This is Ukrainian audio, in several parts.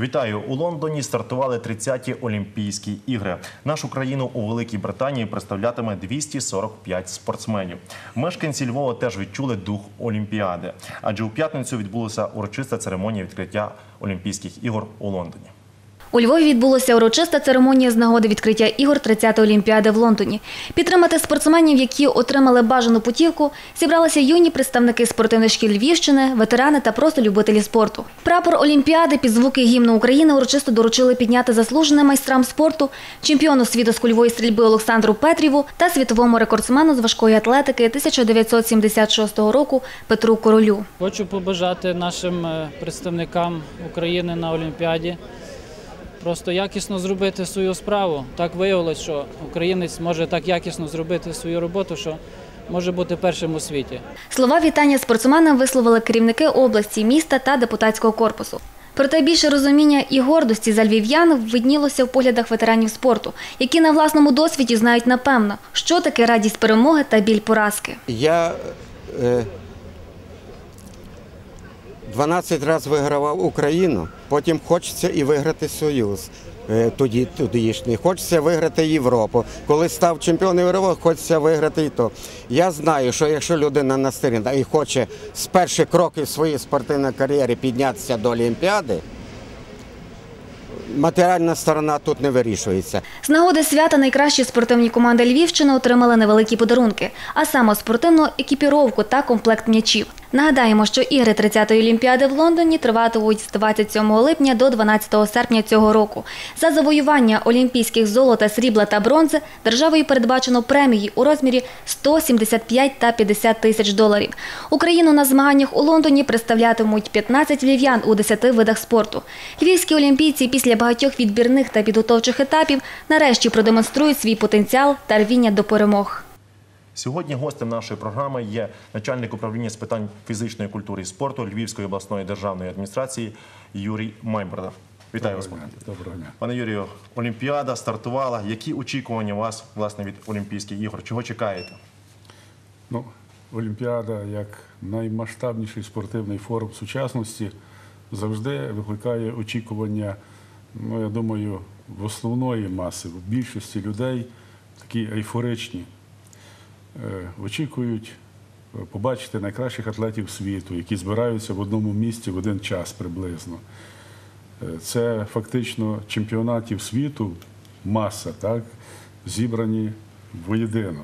Вітаю у Лондоні. Стартували 30-ті Олімпійські ігри. Нашу країну у Великій Британії представлятиме 245 спортсменів. Мешканці Львова теж відчули дух Олімпіади, адже у п'ятницю відбулася урочиста церемонія відкриття Олімпійських ігор у Лондоні. У Львові відбулася урочиста церемонія з нагоди відкриття ігор 30-ї Олімпіади в Лондоні. Підтримати спортсменів, які отримали бажану путівку, зібралися юні представники спортивних шкіл Львівщини, ветерани та просто любителі спорту. Прапор Олімпіади під звуки гімну України урочисто доручили підняти заслуженим майстрам спорту, чемпіону світу з кульової стрільби Олександру Петріву та світовому рекордсмену з важкої атлетики 1976 року Петру Королю. Хочу побажати нашим е, представникам України на Олімпіаді просто якісно зробити свою справу. Так виявилось, що українець може так якісно зробити свою роботу, що може бути першим у світі. Слова вітання спортсменам висловили керівники області, міста та депутатського корпусу. Проте більше розуміння і гордості за львів'ян виднілося в поглядах ветеранів спорту, які на власному досвіді знають напевно, що таке радість перемоги та біль поразки. Я е, 12 разів вигравав Україну, потім хочеться і виграти Союз. е, Тоді тодішній. Хочеться виграти Європу. Коли став чемпіоном Європи, хочеться виграти і то. Я знаю, що якщо людина настирна і хоче з перших кроків своєї спортивної кар'єри піднятися до Олімпіади, матеріальна сторона тут не вирішується. З нагоди свята найкращі спортивні команди Львівщини отримали невеликі подарунки, а саме спортивну екіпіровку та комплект м'ячів. Нагадаємо, що ігри 30-ї Олімпіади в Лондоні триватимуть з 27 липня до 12 серпня цього року. За завоювання олімпійських золота, срібла та бронзи державою передбачено премії у розмірі 175 та 50 тисяч доларів. Україну на змаганнях у Лондоні представлятимуть 15 львів'ян у 10 видах спорту. Львівські олімпійці після багатьох відбірних та підготовчих етапів нарешті продемонструють свій потенціал та рвіння до перемог. Сьогодні гостем нашої програми є начальник управління з питань фізичної культури і спорту Львівської обласної державної адміністрації Юрій Майборда. Вітаю вас. пане. Доброго дня. Пане Юрію, Олімпіада стартувала. Які очікування у вас власне від Олімпійських ігор? Чого чекаєте? Ну, Олімпіада як наймасштабніший спортивний форум сучасності завжди викликає очікування, ну я думаю, в основної маси, в більшості людей такі ейфоричні. Е, Очікують е, побачити найкращих атлетів світу, які збираються в одному місці в один час приблизно. Е, Це фактично чемпіонатів світу, маса, так, зібрані воєдино.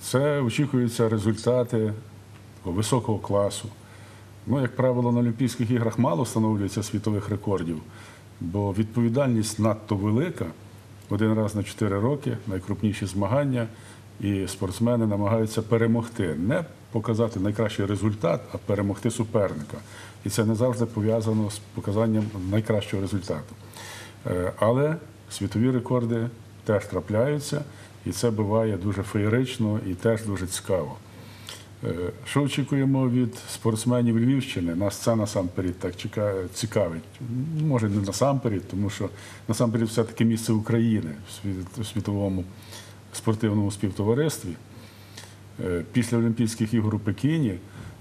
Це очікуються результати високого класу. Ну, як правило, на Олімпійських іграх мало встановлюється світових рекордів, бо відповідальність надто велика. Один раз на 4 роки найкрупніші змагання, і спортсмени намагаються перемогти, не показати найкращий результат, а перемогти суперника. І це не завжди пов'язано з показанням найкращого результату. Е, Але світові рекорди теж трапляються, і це буває дуже феєрично і теж дуже цікаво. Е, Що очікуємо від спортсменів Львівщини? Нас це насамперед так цікавить. Може, не насамперед, тому що насамперед все-таки місце України в світовому спортивному співтоваристві. Е, Після Олімпійських ігор у Пекіні,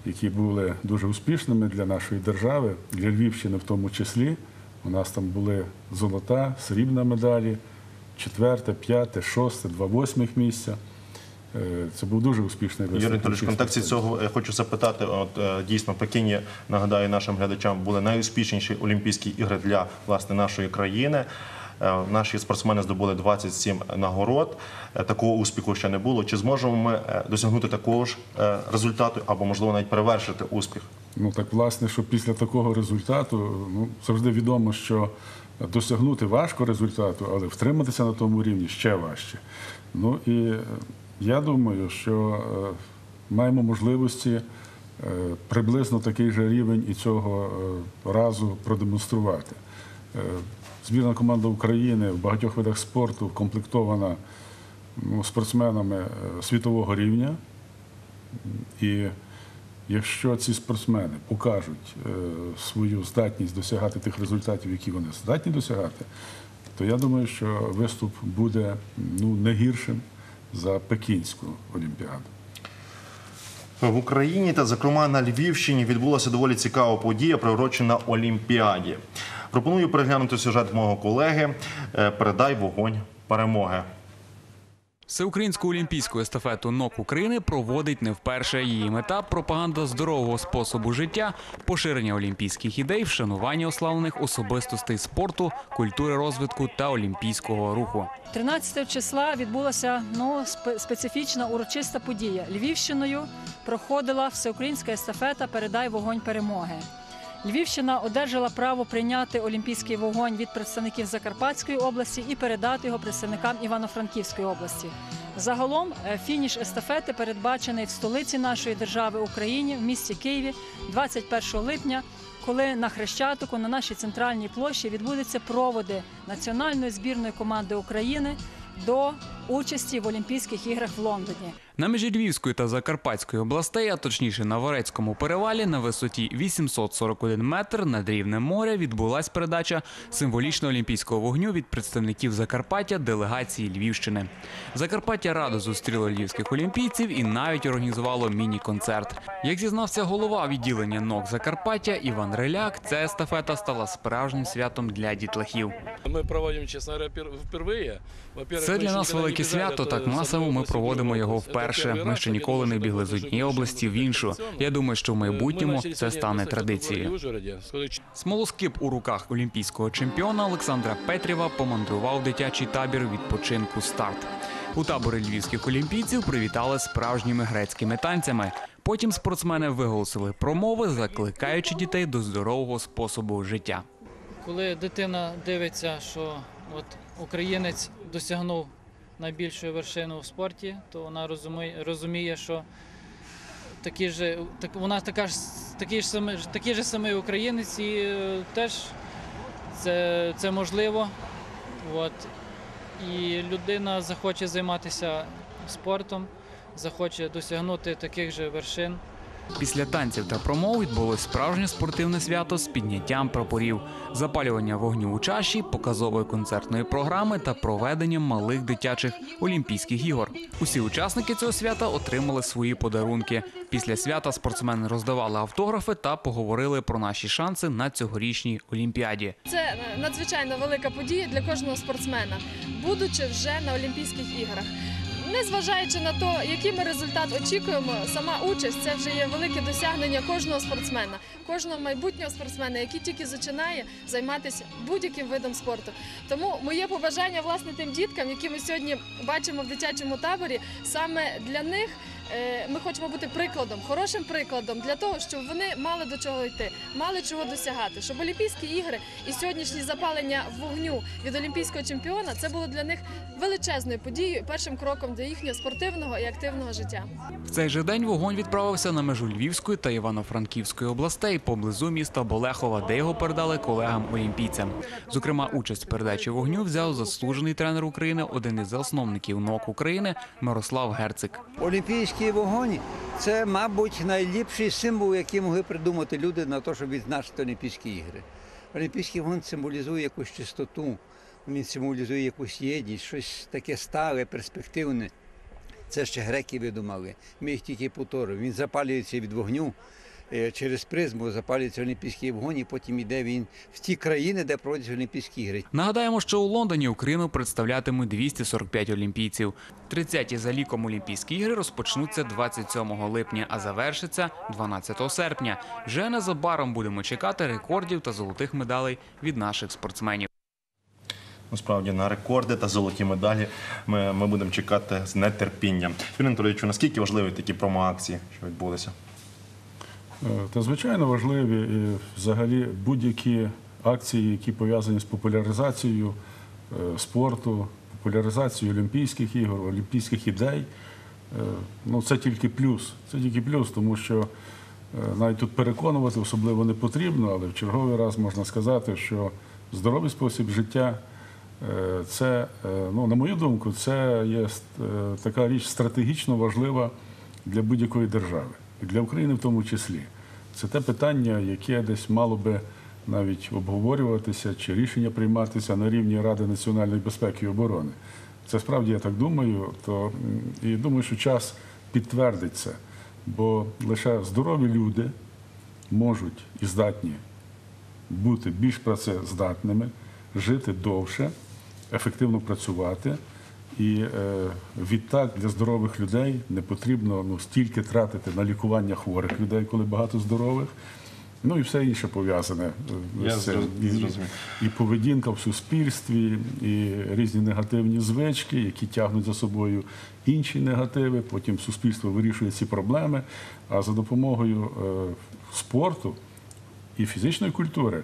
які були дуже успішними для нашої держави, для Львівщини в тому числі, у нас там були золота, срібна медалі, четверте, п'яте, шосте, два восьмих місця. Е, Це був дуже успішний виступ. Юрій Анатолійович, в контексті цього я хочу запитати. От е, дійсно в Пекіні, нагадаю нашим глядачам, були найуспішніші Олімпійські ігри для власне нашої країни. Е, Наші спортсмени здобули 27 нагород. Е, Такого успіху ще не було. Чи зможемо ми е, досягнути такого ж результату, або можливо навіть перевершити успіх? Ну так власне, що після такого результату, ну завжди відомо, що досягнути важко результату, але втриматися на тому рівні ще важче. Ну і я думаю, що маємо можливості приблизно такий же рівень і цього разу продемонструвати. Збірна команда України в багатьох видах спорту комплектована ну, спортсменами е, світового рівня. І якщо ці спортсмени покажуть е, свою здатність досягати тих результатів, які вони здатні досягати, то я думаю, що виступ буде ну, не гіршим за Пекінську Олімпіаду. В Україні та, зокрема, на Львівщині відбулася доволі цікава подія, приурочена Олімпіаді. Пропоную переглянути сюжет мого колеги. Е, Передай вогонь перемоги. Всеукраїнську олімпійську естафету НОК України проводить не вперше. Її мета пропаганда здорового способу життя, поширення олімпійських ідей, вшанування ославлених особистостей спорту, культури розвитку та олімпійського руху. 13 числа відбулася ну, спе- специфічна урочиста подія. Львівщиною проходила всеукраїнська естафета Передай вогонь перемоги. Львівщина одержала право прийняти олімпійський вогонь від представників Закарпатської області і передати його представникам Івано-Франківської області. Загалом е, фініш естафети передбачений в столиці нашої держави Україні в місті Києві 21 липня, коли на Хрещатику на нашій центральній площі відбудуться проводи національної збірної команди України до участі в Олімпійських іграх в Лондоні. На межі Львівської та Закарпатської областей, а точніше на Ворецькому перевалі, на висоті 841 метр над рівнем моря відбулась передача символічного олімпійського вогню від представників Закарпаття делегації Львівщини. Закарпаття радо зустріло львівських олімпійців і навіть організувало міні-концерт. Як зізнався голова відділення НОК Закарпаття Іван Реляк, ця естафета стала справжнім святом для дітлахів. Мы проводим, честно говоря, пер- впервые. Во-первых, Це мы для еще нас никогда не велике бежали свято. от, Так э, с масово одной ми области в проводимо другую його область. Это вперше. первый Ми раз, ще я ніколи думаю, не что бігли это з будет однієї очень області в іншу. традиционно. Я думаю, що в Э, мы майбутньому начали це сегодня стане эстафету в традицією. Ужгороде. Сколько Смолоскип у руках олімпійського чемпіона Олександра Петрєва помандрував дитячий табір відпочинку старт. У таборі львівських олімпійців привітали справжніми грецькими танцями. Потім спортсмени виголосили промови, закликаючи дітей до здорового способу життя. Коли дитина дивиться, що от українець досягнув найбільшої вершини у спорті, то вона розуміє, розуміє що такі ж, так, вона така ж, такий ж самий, такий же самий українець, і е, теж це, це можливо. От. І людина захоче займатися спортом, захоче досягнути таких же вершин. Після танців та промов відбулось справжнє спортивне свято з підняттям прапорів, запалювання вогню у чаші, показової концертної програми та проведенням малих дитячих олімпійських ігор. Усі учасники цього свята отримали свої подарунки. Після свята спортсмени роздавали автографи та поговорили про наші шанси на цьогорічній олімпіаді. Це е, надзвичайно велика подія для кожного спортсмена, будучи вже на Олімпійських іграх. Незважаючи на те, який ми результат очікуємо, сама участь це вже є велике досягнення кожного спортсмена, кожного майбутнього спортсмена, який тільки зачинає займатися будь-яким видом спорту. Тому моє побажання власне тим діткам, які ми сьогодні бачимо в дитячому таборі, саме для них ми хочемо бути прикладом, хорошим прикладом для того, щоб вони мали до чого йти, мали чого досягати, щоб Олімпійські ігри і сьогоднішнє запалення вогню від олімпійського чемпіона це було для них величезною подією, і першим кроком до їхнього спортивного і активного життя. В цей же день вогонь відправився на межу Львівської та Івано-Франківської областей поблизу міста Болехова, де його передали колегам-олімпійцям. Зокрема, участь в передачі вогню взяв заслужений тренер України, один із засновників НОК України Мирослав Герцик. Олімпійський вогонь це, мабуть, найліпший символ, який могли придумати люди на те, щоб відзначити Олімпійські ігри. Олімпійський вогонь символізує якусь чистоту, він символізує якусь єдність, щось таке стале, перспективне. Це ще греки видумали. Ми їх тільки повторюємо. Він запалюється від вогню. Е, Через призму запалюється Олімпійський вогонь, і потім йде він в ті країни, де проводяться Олімпійські ігри. Нагадаємо, що у Лондоні Україну представлятимуть 245 олімпійців. 30-ті за ліком Олімпійські ігри розпочнуться 27 липня, а завершаться 12 серпня. Вже незабаром будемо чекати рекордів та золотих медалей від наших спортсменів. Насправді на рекорди та золоті медалі ми, ми будемо чекати з нетерпінням. Юрій Анатолійовичу, наскільки важливі такі промо-акції, що відбулися? Е, Та звичайно важливі взагалі будь-які акції, які пов'язані з популяризацією е, спорту, популяризацією Олімпійських ігор, олімпійських ідей. Е, Ну, це тільки плюс. Це тільки плюс, тому що навіть тут переконувати особливо не потрібно, але в черговий раз можна сказати, що здоровий спосіб життя це, ну, на мою думку, це є така річ стратегічно важлива для будь-якої держави, для України в тому числі. Це те питання, яке десь мало би навіть обговорюватися чи рішення прийматися на рівні Ради національної безпеки і оборони. Це справді я так думаю, то і думаю, що час підтвердить це, бо лише здорові люди можуть і здатні бути більш працездатними, жити довше, ефективно працювати. І е, відтак для здорових людей не потрібно ну, стільки тратити на лікування хворих людей, коли багато здорових. Ну і все інше пов'язане е, Я з цим. І- і поведінка в суспільстві, і різні негативні звички, які тягнуть за собою інші негативи. Потім суспільство вирішує ці проблеми. А за допомогою е, спорту і фізичної культури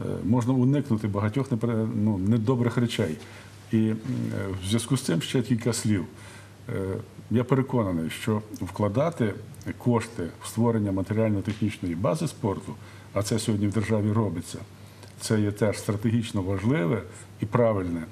е, можна уникнути багатьох ну, недобрих речей. І в зв'язку з цим ще кілька слів. Е, Я переконаний, що вкладати кошти в створення матеріально-технічної бази спорту, а це сьогодні в державі робиться, це є теж стратегічно важливе і правильне,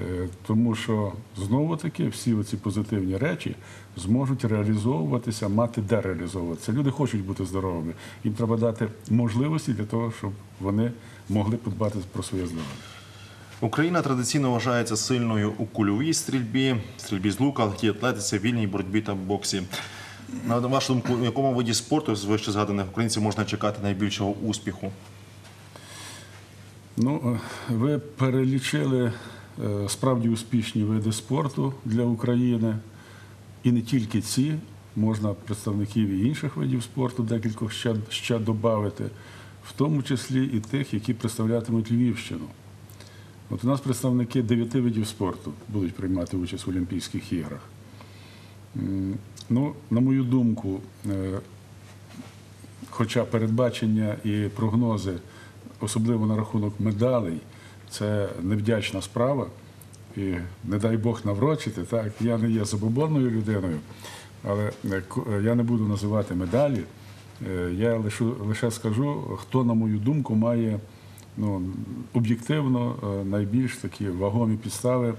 Е, тому що знову таки всі ці позитивні речі зможуть реалізовуватися, мати де реалізовуватися. Люди хочуть бути здоровими. Їм треба дати можливості для того, щоб вони могли подбати про своє здоров'я. Україна традиційно вважається сильною у кульовій стрільбі, стрільбі з лука, легкій атлетиці, вільній боротьбі та боксі. На вашу думку, в якому виді спорту з вище згаданих українців можна чекати найбільшого успіху? Ну, е, ви перелічили е, справді успішні види спорту для України. І не тільки ці, можна представників і інших видів спорту декількох ще, ще додати, в тому числі і тих, які представлятимуть Львівщину. От у нас представники дев'яти видів спорту будуть приймати участь в Олімпійських іграх. Ну, на мою думку, е, хоча передбачення і прогнози, особливо на рахунок медалей, це невдячна справа. І не дай Бог наврочити, так, я не є забобонною людиною, але е, е, я не буду називати медалі. Я лише скажу, хто, на мою думку, має ну, об'єктивно е, найбільш такі вагомі підстави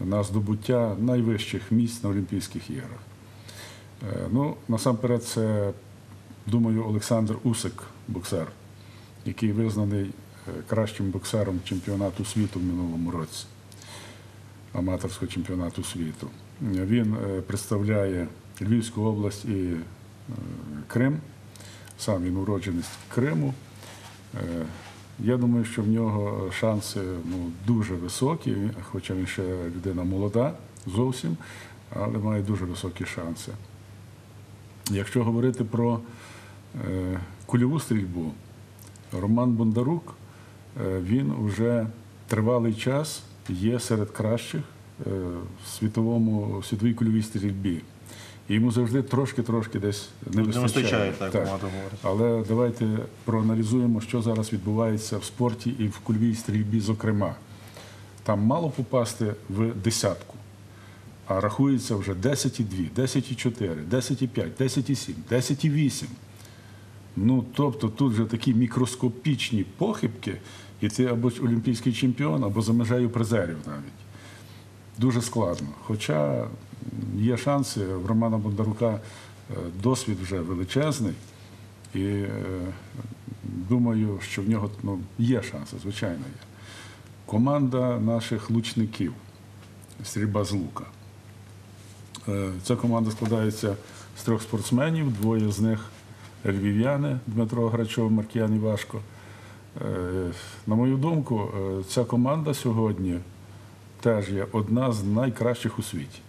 на здобуття найвищих місць на Олімпійських іграх. Е, Ну, насамперед, це, думаю, Олександр Усик, боксер, який визнаний е, кращим боксером чемпіонату світу в минулому році, аматорського чемпіонату світу. Він представляє Львівську область і Крим. Сам він уродженець Криму. Я думаю, що в нього шанси ну, дуже високі, хоча він ще людина молода зовсім, але має дуже високі шанси. Якщо говорити про е, кульову стрільбу, Роман Бондарук, е, він вже тривалий час є серед кращих е, в світовому, в світовій кульовій стрільбі. І йому завжди трошки-трошки десь не Не вистачає. вистачає, так, багато говорить. Але давайте проаналізуємо, що зараз відбувається в спорті і в кульовій стрільбі, зокрема. Там мало попасти в десятку, а рахується вже 10,2, 10,4, 10,5, 10,7, 10,8. Ну, тобто тут вже такі мікроскопічні похибки, і ти або олімпійський чемпіон, або за межею призерів навіть. Дуже складно. Хоча є шанси, в Романа Бондарука е, досвід вже величезний, і е, думаю, що в нього ну, є шанси, звичайно є. Команда наших лучників, стрільба з лука. Е, Ця команда складається з трьох спортсменів, двоє з них львів'яни Дмитро Грачов, Маркіян Івашко. На мою думку, ця команда сьогодні теж є одна з найкращих у світі.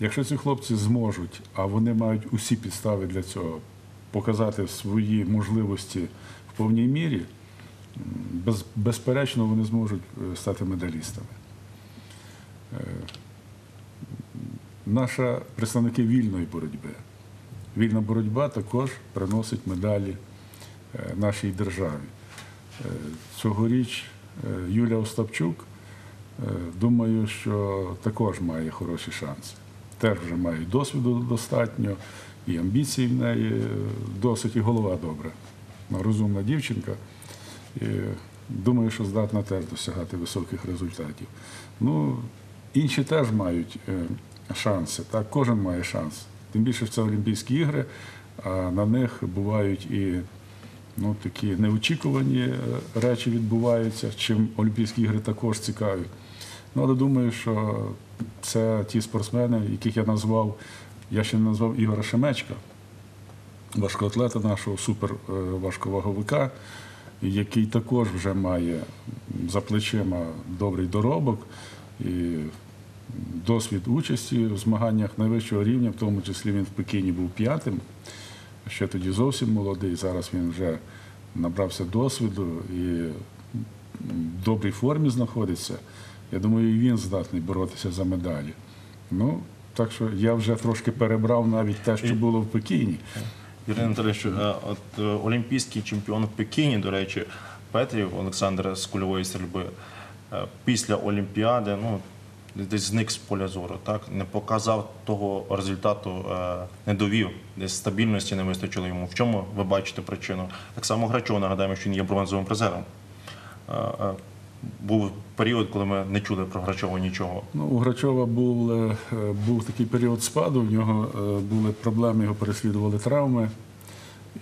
Якщо ці хлопці зможуть, а вони мають усі підстави для цього, показати свої можливості в повній мірі, без, безперечно, вони зможуть е, стати медалістами. Е, Наша представники вільної боротьби. Вільна боротьба також приносить медалі е, нашій державі. Цьогоріч Юлія Остапчук, думаю, що також має хороші шанси. Теж вже має досвіду достатньо, і амбіцій в неї е, досить, і голова добра. Розумна дівчинка. Думаю, що здатна теж досягати високих результатів. Ну, інші теж мають е, шанси. Так, кожен має шанс. Тим більше це Олімпійські ігри, а на них бувають і ну, такі неочікувані е, речі відбуваються, чим Олімпійські ігри також цікаві. Ну, але думаю, що це ті спортсмени, яких я назвав, я ще не назвав Ігора Шемечка, важкоатлета нашого супер е, який також вже має за плечима добрий доробок і досвід участі в змаганнях найвищого рівня, в тому числі він в Пекіні був п'ятим. Ще тоді зовсім молодий. Зараз він вже набрався досвіду і в добрій формі знаходиться. Я думаю, і він здатний боротися за медалі. Ну, так що я вже трошки перебрав навіть те, що було в Пекіні. Юрій Анатолійович, от е, олімпійський чемпіон в Пекіні, до речі, Петрів Олександр з кульової стрільби, е, після Олімпіади, ну, десь зник з поля зору, так? Не показав того результату, е, не довів, десь стабільності не вистачило йому. В чому ви бачите причину? Так само Грачов, нагадаємо, що він є бронзовим призером. Був період, коли ми не чули про Грачова нічого. Ну, у Грачова був, е, був такий період спаду, в нього е, були проблеми, його переслідували травми.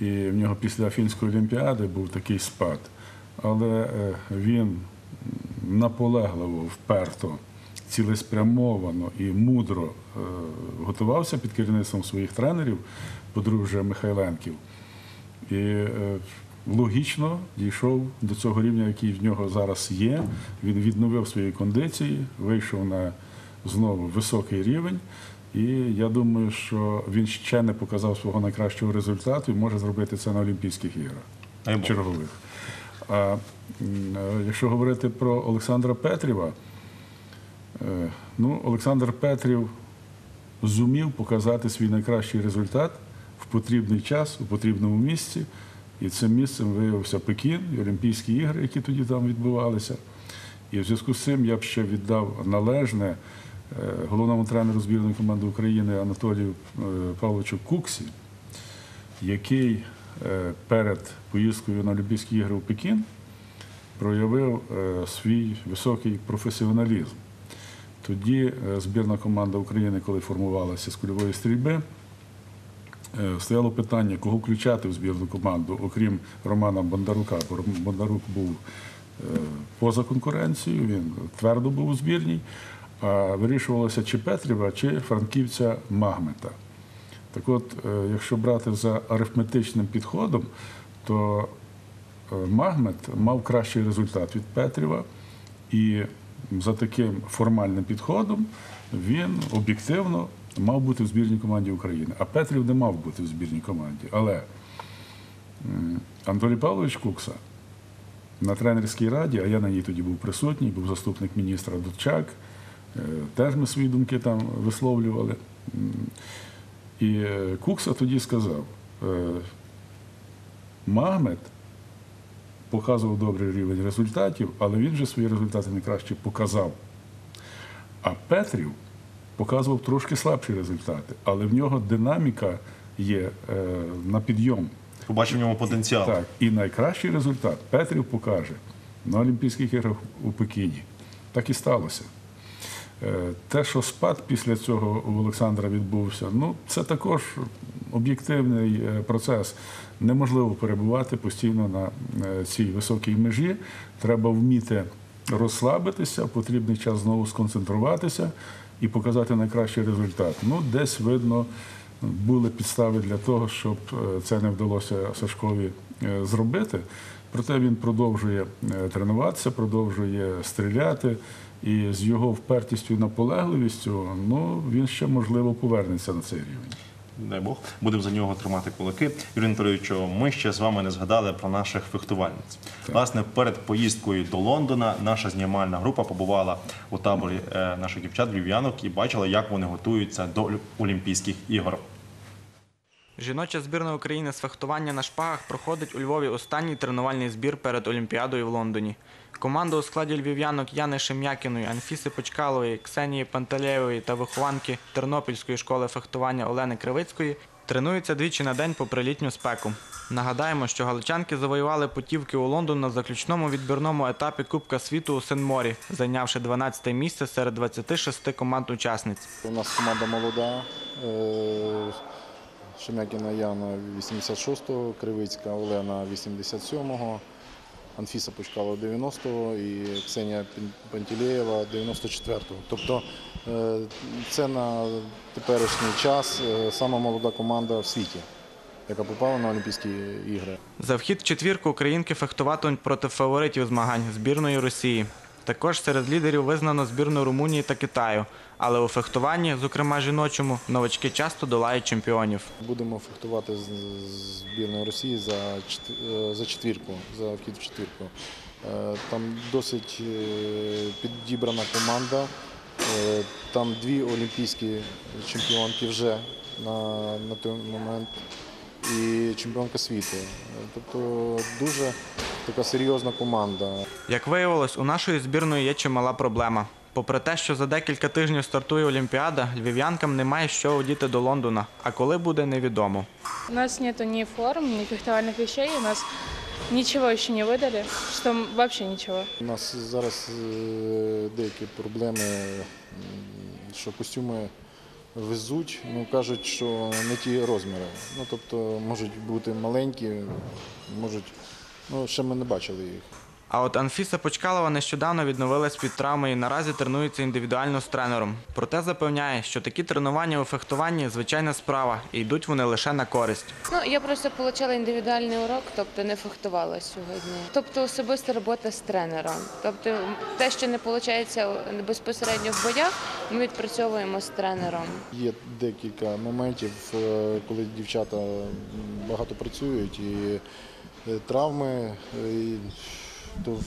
І в нього після Афінської олімпіади був такий спад. Але е, він наполегливо, вперто, цілеспрямовано і мудро готувався під керівництвом своїх тренерів, подружжя Михайленків. І логічно дійшов до цього рівня, який в нього зараз є. Він відновив свої кондиції, вийшов на знову високий рівень. І я думаю, що він ще не показав свого найкращого результату і може зробити це на Олімпійських іграх чергових. А якщо говорити про Олександра Петріва, е, ну, Олександр Петрів зумів показати свій найкращий результат в потрібний час, у потрібному місці. І цим місцем виявився Пекін і Олімпійські ігри, які тоді там відбувалися. І в зв'язку з цим я б ще віддав належне е, головному тренеру збірної команди України Анатолію е, Павловичу Куксі, який е, перед поїздкою на Олімпійські ігри у Пекін проявив свій високий професіоналізм. Тоді збірна команда України, коли формувалася з кульової стрільби, стояло питання, кого включати в збірну команду, окрім Романа Бондарука, бо Бондарук був е, поза конкуренцією, він твердо був у збірній. А вирішувалося чи Петріва, чи франківця Магмета. Так от, е, якщо брати за арифметичним підходом, то е, Магмет мав кращий результат від Петріва, і за таким формальним підходом він об'єктивно мав бути в збірній команді України. А Петрів не мав бути в збірній команді. Але Анатолій Павлович Кукса на тренерській раді, а я на ній тоді був присутній, був заступник міністра Дудчак, е, теж ми свої думки там висловлювали. І е, Кукса тоді сказав, е, Магмед показував добрий рівень результатів, але він же свої результати не краще показав. А Петрів показував трошки слабші результати, але в нього динаміка є е, на підйом. Побачив в ньому потенціал. Так, і найкращий результат Петрів покаже на Олімпійських іграх у Пекіні. Так і сталося. Е, Те, що спад після цього у Олександра відбувся, ну це також об'єктивний е, процес. Неможливо перебувати постійно на е, цій високій межі. Треба вміти розслабитися, потрібний час знову сконцентруватися і показати найкращий результат. Ну, десь видно, були підстави для того, щоб е, це не вдалося Сашкові е, зробити. Проте він продовжує е, тренуватися, продовжує стріляти. І з його впертістю і наполегливістю, ну він ще можливо повернеться на цей рівень. Дай Бог, будемо за нього тримати кулаки. Юрій Анатолійович, ми ще з вами не згадали про наших фехтувальниць. Власне, перед поїздкою до Лондона наша знімальна група побувала у таборі е, наших дівчат львів'янок і бачила, як вони готуються до Олімпійських ігор. Жіноча збірна України з фехтування на шпагах проходить у Львові останній тренувальний збір перед Олімпіадою в Лондоні. Команда у складі львів'янок Яни Шем'якіної, Анфіси Почкалової, Ксенії Пантелеєвої та вихованки Тернопільської школи фехтування Олени Кривицької тренуються двічі на день попри літню спеку. Нагадаємо, що галичанки завоювали путівки у Лондон на заключному відбірному етапі Кубка світу у Сен-Морі, зайнявши 12 місце серед 26 команд учасниць. У нас команда молода. е, Шемякіна Яна 86-го, Кривицька Олена 87-го, Анфіса Почкала 90-го і Ксенія Пантелеєва 94-го. Тобто е, це на теперішній час е, сама молода команда в світі. яка попала на Олімпійські ігри. За вхід четвірку українки фехтуватимуть проти фаворитів змагань збірної Росії. Також серед лідерів визнано збірну Румунії та Китаю. Але у фехтуванні, зокрема жіночому, новачки часто долають чемпіонів. Будемо фехтувати з збірною Росії за, е, за четвірку, за вхід в четвірку. Е, Там досить е, підібрана команда. Там дві олімпійські чемпіонки вже на, на той момент і чемпіонка світу. Тобто дуже така серйозна команда. Як виявилось, у нашої збірної є чимала проблема. Попри те, що за декілька тижнів стартує Олімпіада, львів'янкам немає що одіти до Лондона. А коли буде, невідомо. У нас нету ни форм, ни фехтовальных вещей, у нас ничего еще не что м- вообще ничего. У нас зараз е, деякі проблеми, що костюми везуть, ну кажуть, що не ті розміри. Ну тобто можуть бути маленькі, можуть, ну ще ми не бачили їх. А от Анфіса Почкалова нещодавно відновилась від травми і наразі тренується індивідуально з тренером. Проте запевняє, що такі тренування у фехтуванні звичайна справа і йдуть вони лише на користь. Ну, я просто отримала індивідуальний урок, тобто не фехтувала сьогодні. Тобто особиста робота з тренером. Тобто те, що не виходить безпосередньо в боях, ми відпрацьовуємо з тренером. Є декілька моментів, е, коли дівчата багато працюють і е, травми, е, і, то в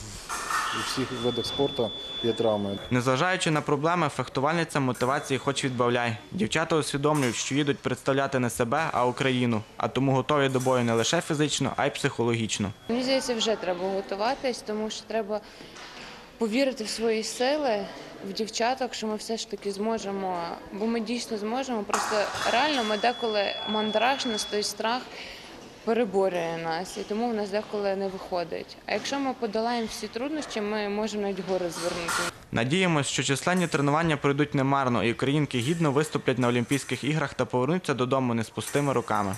у всіх видах спорту є травми. Незважаючи на проблеми, фехтувальницям мотивації хоч відбавляй. Дівчата усвідомлюють, що їдуть представляти не себе, а Україну, а тому готові до бою не лише фізично, а й психологічно. Мені здається, вже треба готуватись, тому що треба повірити в свої сили, в дівчаток, що ми все ж таки зможемо, бо ми дійсно зможемо. Просто реально ми деколи мандраж, нас той страх переборює нас, і тому в нас деколи не виходить. А якщо ми подолаємо всі труднощі, ми можемо навіть гори звернути. Надіємось, що численні тренування пройдуть немарно, і українки гідно виступлять на Олімпійських іграх та повернуться додому не з пустими руками.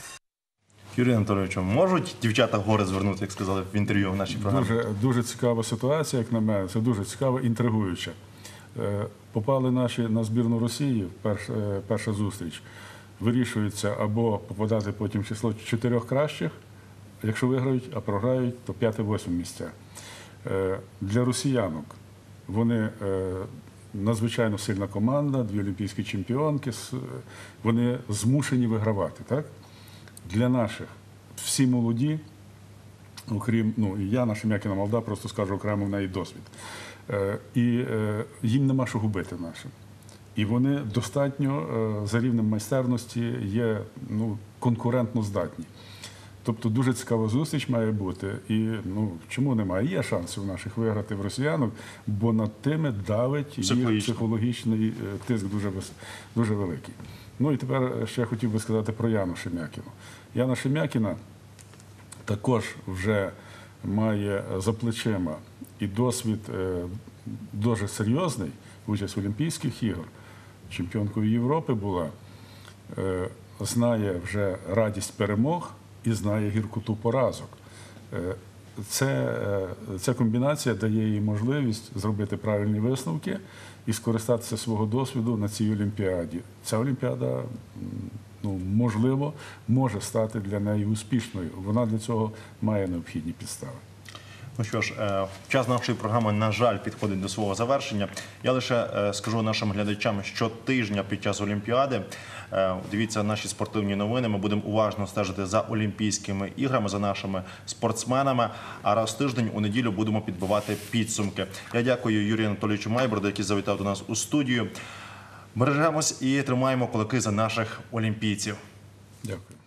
Юрій Анатолійович, можуть дівчата гори звернути, як сказали в інтерв'ю в нашій програмі? Дуже, дуже цікава ситуація, як на мене. Це дуже цікаво, інтригуюче. Попали наші на збірну Росії, перш, е, перша зустріч. Вирішується або попадати потім в число чотирьох кращих, якщо виграють, а програють, то п'яте-восьме місця. Е, Для росіянок вони е, надзвичайно сильна команда, дві олімпійські чемпіонки. Вони змушені вигравати. Так? Для наших всі молоді, окрім ну і я, наша М'якіна Молда, просто скажу окремо в неї досвід. Е, і їм нема що губити нашим. І вони достатньо е, за рівнем майстерності є ну, конкурентно здатні. Тобто дуже цікава зустріч має бути. І ну чому немає? Є шанси у наших виграти в росіянок, бо над тими давить їх психологічний е, тиск дуже, дуже великий. Ну і тепер ще хотів би сказати про Яну Шем'якіну. Яна Шем'якіна також вже має за плечима і досвід е, дуже серйозний, участь в Олімпійських ігор, чемпіонкою Європи була, е, знає вже радість перемог і знає гіркоту поразок. Е, Це, е, ця комбінація дає їй можливість зробити правильні висновки і скористатися свого досвіду на цій Олімпіаді. Ця Олімпіада, ну, можливо, може стати для неї успішною. Вона для цього має необхідні підстави. Ну що ж, е, час нашої програми, на жаль, підходить до свого завершення. Я лише е, скажу нашим глядачам, що тижня під час Олімпіади е, дивіться наші спортивні новини. Ми будемо уважно стежити за Олімпійськими іграми, за нашими спортсменами. А раз в тиждень у неділю будемо підбивати підсумки. Я дякую Юрію Анатолійовичу Майбороду, який завітав до нас у студію. Бережемось і тримаємо кулаки за наших олімпійців. Дякую.